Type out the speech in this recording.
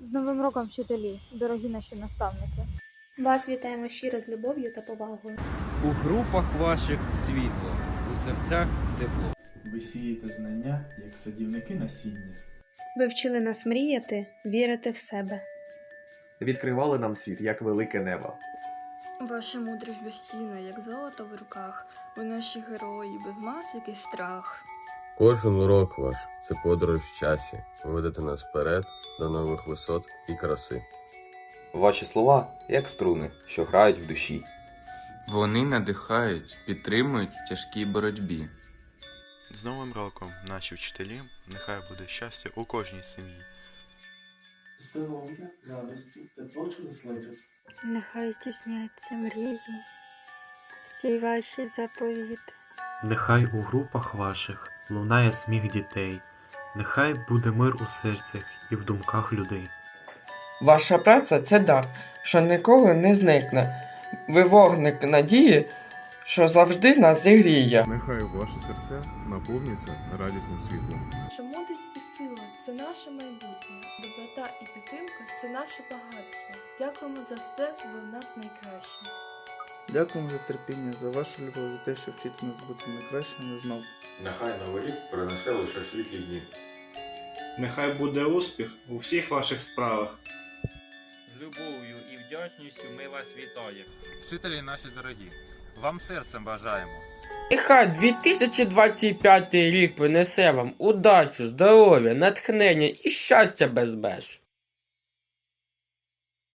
З Новим роком, вчителі, дорогі наші наставники. Вас вітаємо щиро з любов'ю та повагою. У групах ваших світло, у серцях тепло. Ви сієте знання, як садівники насіння. Ви вчили нас мріяти, вірити в себе. Відкривали нам світ, як велике небо. Ваша мудрість безцінна, як золото в руках. Ви наші герої, без масок і страх. Кожен урок ваш це подорож в часі. Ви ведете нас вперед до нових висот і краси. Ваші слова як струни, що грають в душі. Вони надихають, підтримують в тяжкій боротьбі. З Новим роком, наші вчителі, нехай буде щастя у кожній сім'ї. Здоров'я, радості та творчих злетів. Нехай здійсняться мрії, всі ваші заповіти. Нехай у групах ваших лунає сміх дітей, нехай буде мир у серцях і в думках людей. Ваша праця це дар, що ніколи не зникне. Ви вогник надії, що завжди нас зігріє. Нехай ваші серця наповняться радісним світлом. Наша мудрість і сила це наше майбутнє. Доброта і підтримка це наше багатство. Дякуємо за все, ви в нас найкраще. Дякуємо за терпіння, за вашу любов, за те, що вчите нас бути найкращими знов. Нехай новий рік принесе лише світлі дні. Нехай буде успіх у всіх ваших справах. З любов'ю і вдячністю ми вас вітаємо. Вчителі наші дорогі, вам серцем бажаємо. Нехай 2025 рік принесе вам удачу, здоров'я, натхнення і щастя без меж.